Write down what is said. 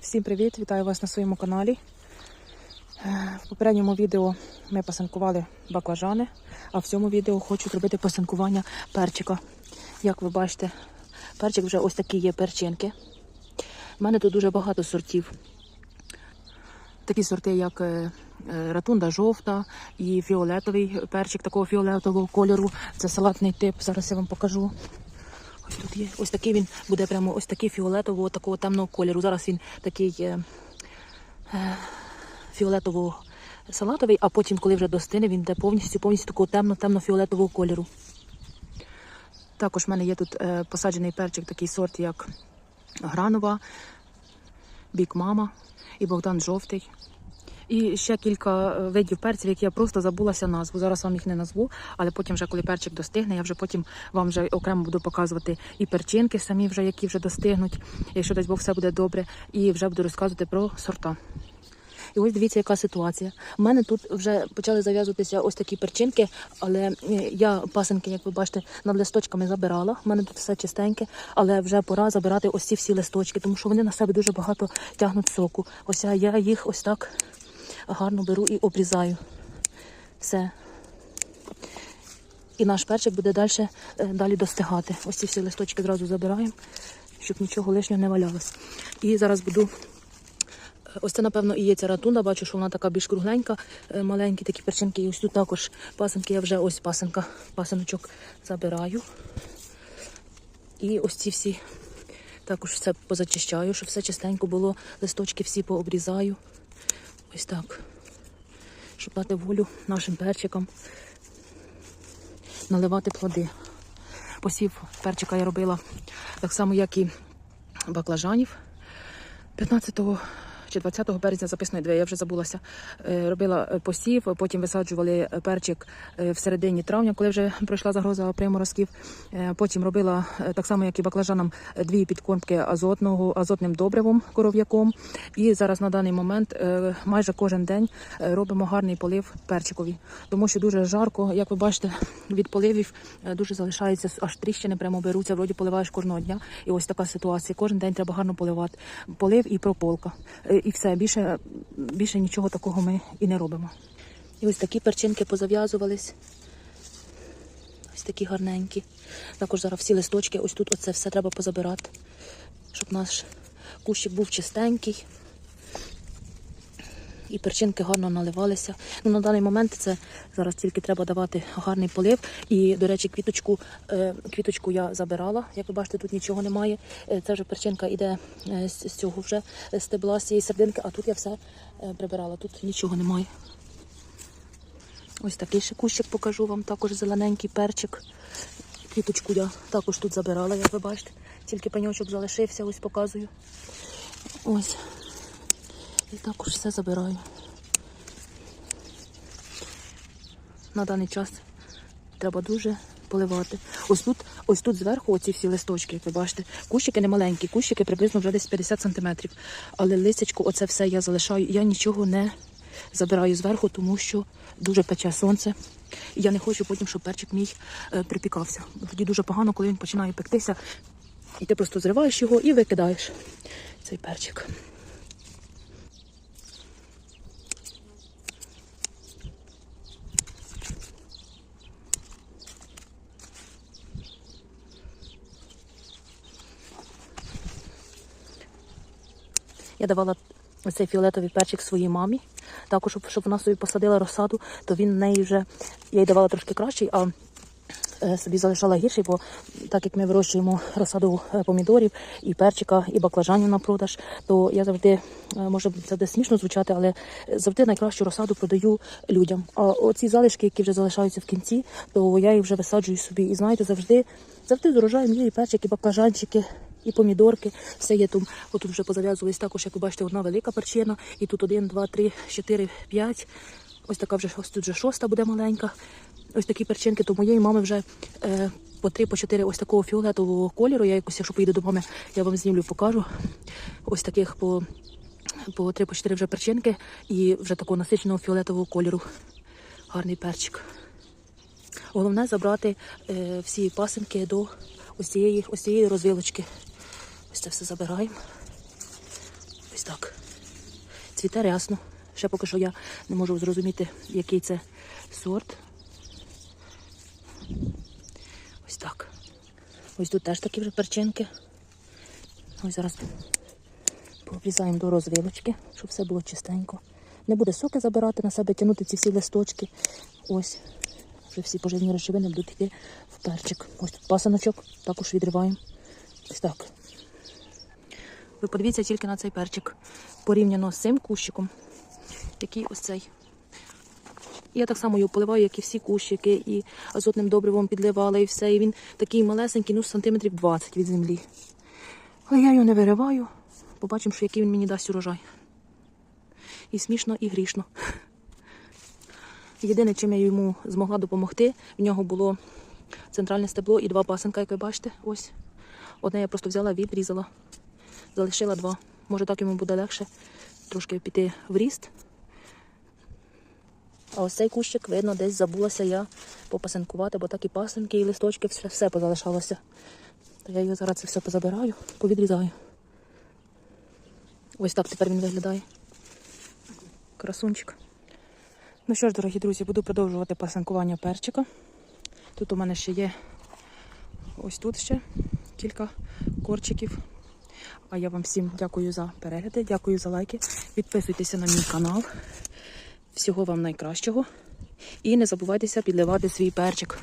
Всім привіт! Вітаю вас на своєму каналі. Е, В попередньому відео ми пасанкували баклажани, а в цьому відео хочу зробити пасанкування перчика. Як ви бачите, перчик вже ось такі є перчинки. У мене тут дуже багато сортів. Такі сорти, як е, е, ратунда жовта і фіолетовий перчик такого фіолетового кольору. Це салатний тип. Зараз я вам покажу. Тут є. Ось такий він буде прямо ось такий фіолетового, такого темного кольору. Зараз він такий е, е, фіолетово-салатовий, а потім, коли вже достине, він буде повністю повністю такого темно-темно-фіолетового кольору. Також в мене є тут е, посаджений перчик, такий сорт, як Гранова, Бік Мама і Богдан Жовтий. І ще кілька е, видів перців, які я просто забулася назву. Зараз вам їх не назву, але потім, вже коли перчик достигне, я вже потім вам вже окремо буду показувати і перчинки самі, вже які вже достигнуть, якщо десь Бог все буде добре, і вже буду розказувати про сорта. І ось дивіться, яка ситуація. У мене тут вже почали зав'язуватися ось такі перчинки, але е, я пасенки, як ви бачите, над листочками забирала. У мене тут все чистеньке, але вже пора забирати ось ці всі листочки, тому що вони на себе дуже багато тягнуть соку. Ось я їх ось так гарно беру і обрізаю. Все. І наш перчик буде далі, далі достигати. Ось ці всі листочки зразу забираємо, щоб нічого лишнього не валялось. І зараз буду. Ось це, напевно, і є ця ратунда. Бачу, що вона така більш кругленька, е, маленькі такі перчинки. І ось тут також пасенки. Я вже ось пасенка, пасеночок забираю. І ось ці всі також все позачищаю, щоб все чистенько було. Листочки всі пообрізаю. Ось так. Щоб дати волю нашим перчикам наливати плоди. Посів перчика я робила так само, як і баклажанів. 15 чи 20 березня записної дві, я вже забулася. Е, Робила е, посів, потім висаджували перчик е, в середині травня, коли вже пройшла загроза приморозків. Потім робила так само, як і баклажанам, дві підкормки азотного, азотним добривом, коров'яком. І зараз на даний момент майже кожен день робимо гарний полив перчикові, тому що дуже жарко, як ви бачите, від поливів дуже залишається аж тріщини, прямо беруться. Вроді поливаєш кожного дня. І ось така ситуація. Кожен день треба гарно поливати. Полив і прополка. І все більше, більше нічого такого ми і не робимо. І ось такі перчинки позав'язувались. Ось такі гарненькі. Також зараз всі листочки, ось тут оце все треба позабирати, щоб наш кущик був чистенький. І перчинки гарно наливалися. Ну, на даний момент це зараз тільки треба давати гарний полив. І, до речі, квіточку, е, квіточку я забирала. Як ви бачите, тут нічого немає. Е, Це вже перчинка йде е, з, цього вже стебла, з цієї серединки, а тут я все прибирала. Тут нічого немає. Ось такий ще кущик покажу вам, також зелененький перчик. Квіточку я також тут забирала, як ви бачите. Тільки пеньочок залишився, ось показую. Ось. І також все забираю. На даний час треба дуже поливати. Ось тут, ось тут зверху, оці всі листочки, як ви бачите, кущики не маленькі, кущики приблизно вже десь 50 сантиметрів. Але листячку, оце все я залишаю. Я нічого не забираю зверху, тому що дуже пече сонце. І я не хочу потім, щоб перчик мій е, припікався. Тоді дуже погано, коли він починає пектися. І ти просто зриваєш його і викидаєш цей перчик. Я давала оцей фіолетовий перчик своїй мамі. Також, щоб, вона собі посадила розсаду, то він в неї вже я їй давала трошки кращий, а е, собі залишала гірший, бо так як ми вирощуємо розсаду е, помідорів і перчика, і баклажанів на продаж, то я завжди, е, може це буде смішно звучати, але завжди найкращу розсаду продаю людям. А оці залишки, які вже залишаються в кінці, то я їх вже висаджую собі. І знаєте, завжди, завжди з урожаєм є і перчики, і баклажанчики. І помідорки, все є тут. Отут вже позав'язувались також, як ви бачите, одна велика перчина. І тут один, два, три, чотири, п'ять. Ось така вже ось тут вже шоста буде маленька. Ось такі перчинки, то моєї мами вже е, по три, по чотири ось такого фіолетового кольору. Я якось, якщо поїду до мами, я вам знімлю, покажу. Ось таких по, по три, по чотири вже перчинки і вже такого насиченого фіолетового кольору. Гарний перчик. Головне забрати е, всі пасинки до ось цієї, ось цієї розвилочки. Ось це все забираємо. Ось так. Цвіте рясно. Ще поки що я не можу зрозуміти, який це сорт. Ось так. Ось тут теж такі вже перчинки. Ось зараз пообрізаємо до розвилочки, щоб все було чистенько. Не буде соки забирати на себе, тягнути ці всі листочки. Ось. Вже всі поживні речовини будуть йти в перчик. Ось тут пасаночок, також відриваємо. Ось так. Ви подивіться тільки на цей перчик порівняно з цим кущиком, який ось цей. Я так само його поливаю, як і всі кущики, і азотним добривом підливала, і все. І він такий малесенький, ну сантиметрів 20 від землі. Але я його не вириваю. Побачимо, що який він мені дасть урожай. І смішно, і грішно. Єдине, чим я йому змогла допомогти, в нього було центральне стебло і два пасенка, як ви бачите. Ось. Одне я просто взяла, відрізала, залишила два. Може так йому буде легше трошки піти в ріст. А ось цей кущик, видно, десь забулася я попасинкувати, бо так і пасинки, і листочки, все, все позалишалося. То я його зараз це все позабираю, повідрізаю. Ось так тепер він виглядає. Красунчик. Ну що ж, дорогі друзі, буду продовжувати пасинкування перчика. Тут у мене ще є ось тут ще кілька корчиків. А я вам всім дякую за перегляди, дякую за лайки. Підписуйтеся на мій канал. Всього вам найкращого. І не забувайтеся підливати свій перчик.